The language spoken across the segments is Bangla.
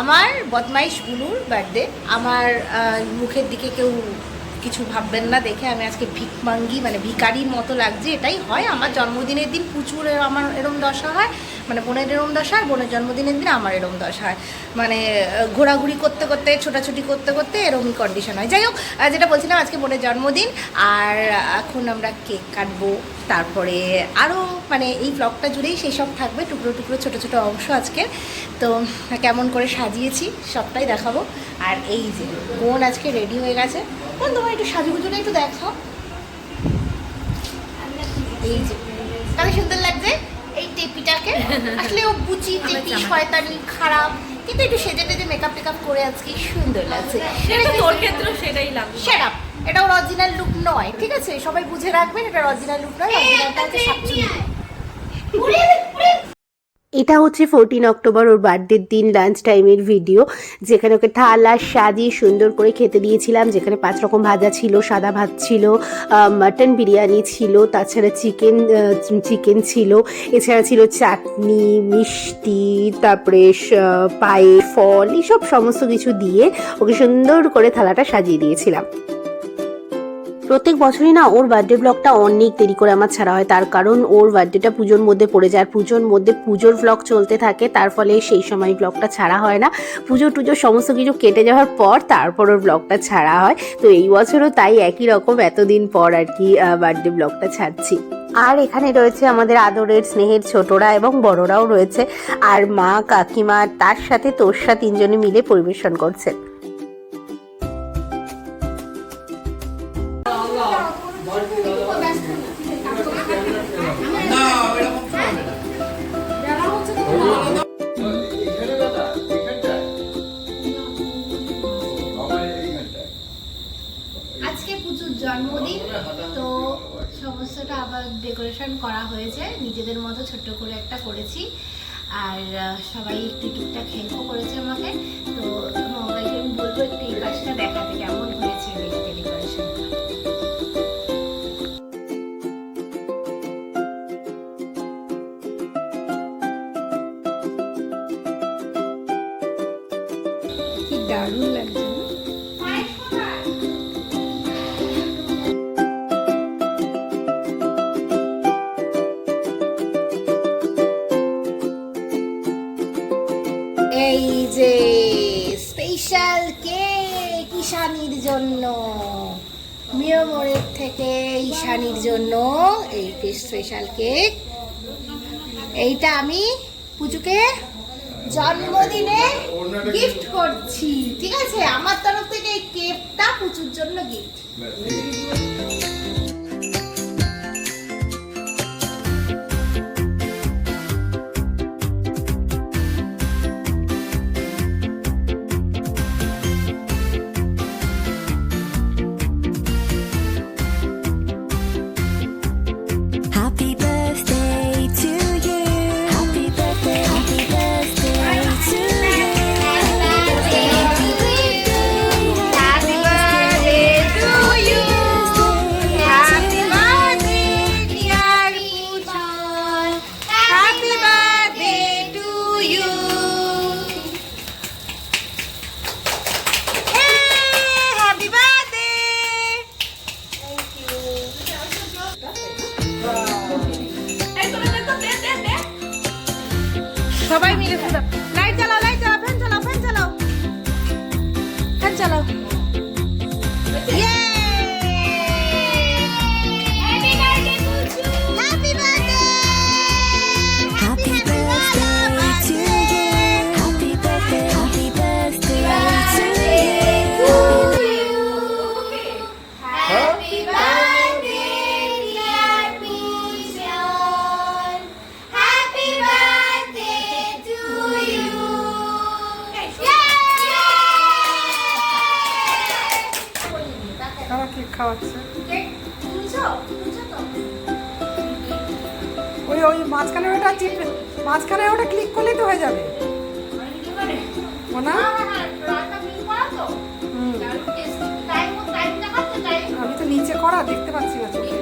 আমার বদমাইশ বুলুর বার্থডে আমার মুখের দিকে কেউ কিছু ভাববেন না, দেখে আমি আজকে ভিকমাঙ্গি মানে ভিকারির মতো লাগছে, এটাই হয়। আমার জন্মদিনের দিন প্রচুর আমার এরম দশা হয় মানে বোনের এরম দশা হয়, বোনের জন্মদিনের দিন আমার এরম দশা হয়। মানে ঘোরাঘুরি করতে করতে, ছোটাছুটি করতে করতে এরমই কন্ডিশন হয়। যাই হোক যেটা বলছিলাম, আজকে বোনের জন্মদিন। আর এখন আমরা কেক কাটবো, তারপরে আরও মানে এই ব্লগটা জুড়েই সেই সব থাকবে, টুকরো টুকরো, ছোটো ছোটো অংশ আজকে। তো, কেমন করে সাজিয়েছি, সবটাই দেখাবো। আর এই যে, বোন আজকে রেডি হয়ে গেছে। বোন তোমার একটু সাজুগুজুটা একটু দেখো। এই যে তাহলে সুন্দর লাগছে এই টেপিটাকে। আসলে ও বুচি টেপি শয়তানি খারাপ কিন্তু একটু সেজে টেজে মেকআপ টেকআপ করে আজকে সুন্দর লাগছে। সেটা তোর ক্ষেত্রেও সেটাই লাগবে up! এটা ওর অরিজিনাল লুক নয়। ঠিক আছে সবাই বুঝে রাখবেন এটা অরিজিনাল লুক নয় অরিজিনালটা হচ্ছে শাকচুনি এটা হচ্ছে ফোরটিন অক্টোবর ওর বার্থডের দিন লাঞ্চ টাইমের ভিডিও যেখানে ওকে থালা সাজিয়ে সুন্দর করে খেতে দিয়েছিলাম, যেখানে পাঁচ রকম ভাজা ছিল, সাদা ভাত ছিল মাটন বিরিয়ানি ছিল, তাছাড়া চিকেন চিকেন ছিল, এছাড়া ছিল চাটনি, মিষ্টি, তারপরে পায়ে ফল এসব সমস্ত কিছু দিয়ে ওকে সুন্দর করে থালাটা সাজিয়ে দিয়েছিলাম। প্রত্যেক বছরই না ওর বার্থডে ব্লগটা অনেক দেরি করে আমার ছাড়া হয়। তার কারণ ওর বার্থডেটা পুজোর মধ্যে পড়ে যায়। আর পুজোর মধ্যে পুজোর ব্লগ চলতে থাকে, তার ফলে সেই সময় ব্লগটা ছাড়া হয় না। পুজো টুজো সমস্ত কিছু কেটে যাওয়ার পর তারপর ওর ব্লগটা ছাড়া হয়। তো এই বছরও তাই একই রকম এতদিন পর আর কি বার্থডে ব্লগটা ছাড়ছি। আর এখানে রয়েছে আমাদের আদরের স্নেহের ছোটরা এবং বড়রাও রয়েছে। আর মা, কাকিমা, তার সাথে তোর সাথে তিনজনে মিলে পরিবেশন করছে। সমস্তটা আবার ডেকোরেশন করা হয়েছে। নিজেদের মতো ছোট্ট করে একটা করেছি। আর সবাই একটু টুকটাক হেল্পও করেছে আমাকে। তো মঙ্গাইকে আমি বলব একটু এই পাশটা দেখাতে কেমন হয়েছে ডেকোরেশন স্পেশাল কেক ঈশানির জন্য। মিয়মোরের থেকে ঈশানির জন্য এই স্পেশাল কেক। এইটা আমি পুজোকে জন্মদিনে গিফট করছি। ঠিক আছে? আমার তরফ থেকে এই কেকটা পুজোর জন্য গিফট সবাই মিলে লাইট চালাও লাইট চালাও ফ্যান চালাও ফ্যান চালাও ফ্যান চালাও খাওয়াচ্ছে? ওই ওই মাঝখানে ওটা টিপ মাঝখানে ওটা ক্লিক করলেই তো হয়ে যাবে। ও না? আমি তো নিচে করা দেখতে পাচ্ছি না। চোখে?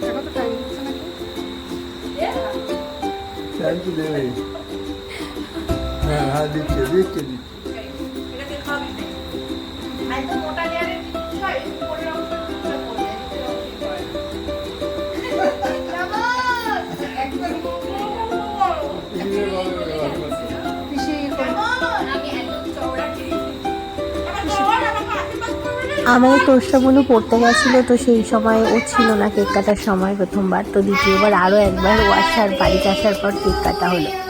দেখো তো টাইম দিচ্ছে নাকি। টাইম তো দেবে। হ্যাঁ হ্যাঁ দিচ্ছে দিচ্ছে দিচ্ছে। আমাদের তোষাগুলো পড়তে গেছিল তো সেই সময় ও ছিল না কেক কাটার সময় প্রথমবার। তো দ্বিতীয়বার আরও একবার ও আসার, বাড়িতে আসার পর কেক কাটা হলো।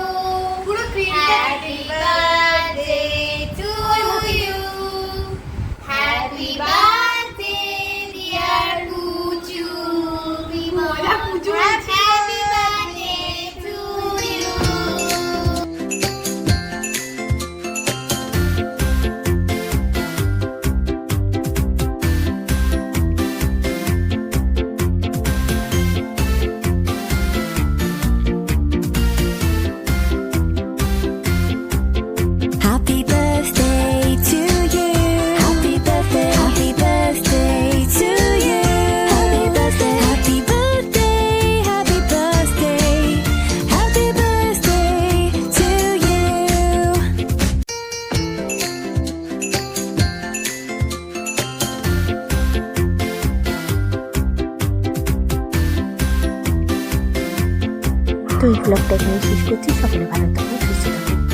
তো এই ব্লগটা এখানে শেষ করছি। সকলে ভালো থাকুন সুস্থ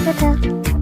টাটা।